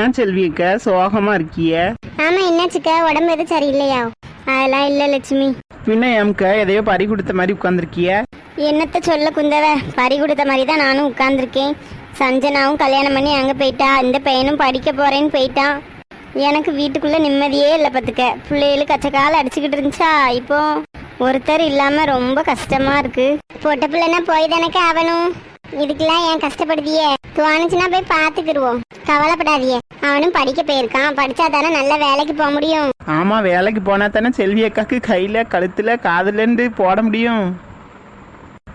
ஏன் செல்வியக்கா சோகமா இருக்கிய. ஆமா என்னாச்சுக்கா? உடம்பு எதுவும் சரியில்லையா? அதெல்லாம் இல்ல லட்சுமி. பின்ன ஏம்க்கா எதையோ பறி கொடுத்த மாதிரி உட்காந்துருக்கிய என்னத்த சொல்ல குந்தவ? பறி கொடுத்த மாதிரி தான் நானும் உட்கார்ந்துருக்கேன். சஞ்சனாவும் கல்யாணம் பண்ணி அங்கே போயிட்டா. இந்த பையனும் படிக்க போறேன்னு போயிட்டான் எனக்கு வீட்டுக்குள்ள நிம்மதியே இல்லை பார்த்துக்க பிள்ளைகளும் கச்சக்கால அடிச்சுக்கிட்டு இருந்துச்சா? இப்போ ஒருத்தர் இல்லாம ரொம்ப கஷ்டமா இருக்கு. பொட்ட பிள்ளைனா போய் தானக்க ஆகணும்? இதுக்கெல்லாம் ஏன் கஷ்டப்படுதியே? தோணுச்சுன்னா போய் பார்த்துக்கிடுவோம் கவலைப்படாதியே. அவனும் படிக்க போயிருக்கான். படிச்சா தானே நல்ல வேலைக்கு போக முடியும். ஆமா வேலைக்கு போனா தானே செல்வி அக்காக்கு கையில கழுத்துல காதுலன்னு போட முடியும்.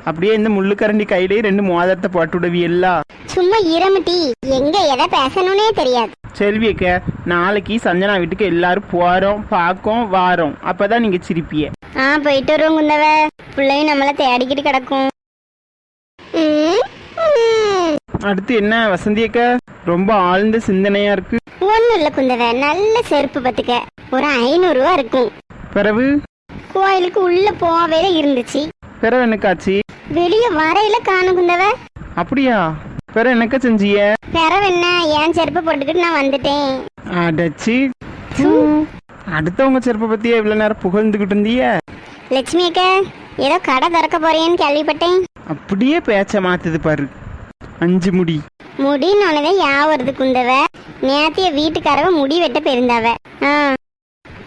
அப்படியே இந்த முள்ளுக்கரண்டி கையிலே ரெண்டு மோதிரத்தை போட்டு விடுவியல்லா. சும்மா இரமிட்டி எங்க எதை பேசணும்னே தெரியாது. செல்வி அக்கா நாளைக்கு சஞ்சனா வீட்டுக்கு எல்லாரும் போறோம் பார்க்கோம் வாரோம். அப்பதான் நீங்க சிரிப்பிய. ஆ போயிட்டு வருவோம் குந்தவ. பிள்ளையும் நம்மள தேடிக்கிட்டு கிடக்கும். அடுத்து என்ன வசந்தி அக்கா? ரொம்ப ஆழ்ந்த சிந்தனையா இருக்கு. ஒன்றும் இல்லை குந்தவ நல்ல செருப்பு பத்துக்க ஒரு ஐநூறுரூவா இருக்கும். பிறவு? கோயிலுக்கு உள்ள போவேல இருந்துச்சு. பிறவு என்னக்காச்சு? வெளியே வரையில காணும் குந்தவ. அப்படியா? பிறகு என்னக்கா செஞ்சிய பிறவு என்ன ஏன் செருப்பு போட்டுக்கிட்டு நான் வந்துட்டேன். அடச்சி. அடுத்தவங்க செருப்பை பத்தியே இவ்வளவு நேரம் புகழ்ந்துகிட்டு இருந்திய லட்சுமி அக்கா ஏதோ கடை திறக்க போறேன்னு கேள்விப்பட்டேன். அப்படியே பேச்ச மாத்துது பாரு. அஞ்சு முடி. முடின்னு உனதான் யா வருது குந்தவ. நேத்திய வீட்டுக்காரவ முடி வெட்ட பெருந்தாவ ஆ.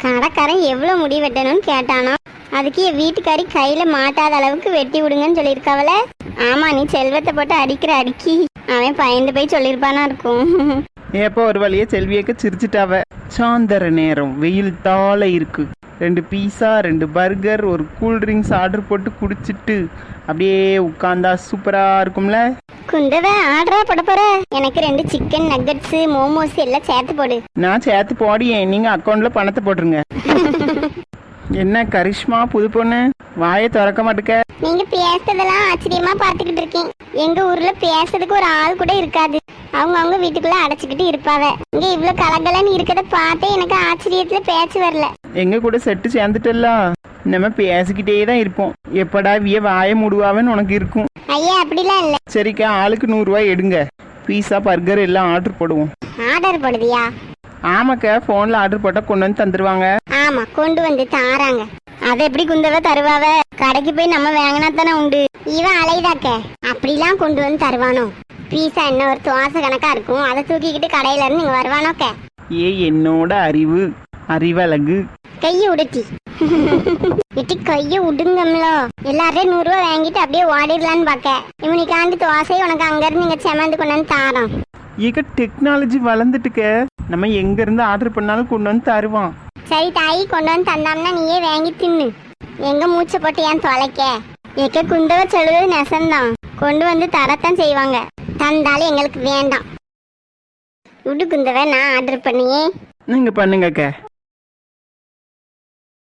கடைக்காரன் எவ்வளோ முடி வெட்டணும்னு கேட்டானோ அதுக்கு என் வீட்டுக்காரி கையில மாட்டாத அளவுக்கு வெட்டி விடுங்கன்னு சொல்லியிருக்காவல. ஆமா நீ செல்வத்தை போட்டு அடிக்கிற அடிக்கி. அவன் பயந்து போய் சொல்லியிருப்பானா இருக்கும். ஏப்போ ஒரு வழியே செல்வியக்க சிரிச்சிட்டாவ? சாந்தர நேரம். வெயில் தாள இருக்கு. ரெண்டு பீஸா ரெண்டு பர்கர் ஒரு கூல் ட்ரிங்க்ஸ் ஆர்டர் போட்டு குடிச்சிட்டு அப்படியே உட்காந்தா சூப்பரா இருக்கும்ல? குந்தவ ஆர்டரா போட போற. எனக்கு ரெண்டு சிக்கன் நக்கட்ஸ் மோமோஸ் எல்லாம் சேர்த்து போடு. நான் சேர்த்து போடியேன் நீங்க அக்கௌண்ட்ல பணத்தை போட்டுருங்க. என்ன கரிஷ்மா புது பொண்ணு? வாயை திறக்க மாட்டுக்க. நீங்க பேசுறதெல்லாம் ஆச்சரியமா பார்த்துக்கிட்டு இருக்கேன். எங்க ஊர்ல பேசுறதுக்கு ஒரு ஆள் கூட இருக்காது. அவங்க அவங்க வீட்டுக்குள்ள அடைச்சுக்கிட்டு இருப்பாவ. இங்க இவ்வளவு கலகலன்னு இருக்கத பார்த்தே எனக்கு ஆச்சரியத்துல பேச்சு வரல. எங்க கூட செட்டு சேர்ந்துட்டல்ல. நம்ம பேசிக்கிட்டே தான் இருப்போம். எப்படா விய வாயை மூடுவாவன்னு உனக்கு இருக்கும். ஐயா அப்படிலாம் இல்ல. சரிக்கா ஆளுக்கு நூறுரூவா எடுங்க. பீஸா பர்கர் எல்லாம் ஆர்டர் போடுவோம். ஆர்டர் போடுவியா? ஆமாக்கா ஃபோனில் ஆர்டர் போட்டால் கொண்டு வந்து தந்துருவாங்க. ஆமா கொண்டு வந்து தாராங்க. அதை எப்படி குந்தவ தருவாவ? கடைக்கு போய் நம்ம வாங்கினா தானே உண்டு. இவன் அலைதாக்க. அப்படிலாம் கொண்டு வந்து தருவானோ? பீஸா என்ன ஒரு துவாசை கணக்கா இருக்கும். அதை தூக்கிக்கிட்டு கடையில இருந்து இங்க வருவானோக்க? ஏ என்னோட அறிவு. அறிவழகு. கைய உடுத்தி. இட்டி கைய உடுங்கம்லோ. எல்லாரையும் நூறு ரூபா வாங்கிட்டு அப்படியே ஓடிடலான்னு பாக்க இவனுக்காண்டி தோசை உனக்கு அங்க இருந்து இங்க செமந்து கொண்டு வந்து தாரோம். ஏக டெக்னாலஜி வளர்ந்துட்டுக்க. நம்ம எங்கேருந்து ஆர்டர் பண்ணாலும் கொண்டு வந்து தருவான். சரி தாயி கொண்டு வந்து தந்தாம்னா நீயே வாங்கி தின்னு. எங்க மூச்சை போட்டு ஏன் தொலைக்க? எக்க குந்தவ சொல்லுவது நெசந்தான். கொண்டு வந்து தரத்தான் செய்வாங்க. தந்தாலும் எங்களுக்கு வேண்டாம். விடு குந்தவ நான் ஆர்டர் பண்ணியே. நீங்கள் பண்ணுங்கக்க.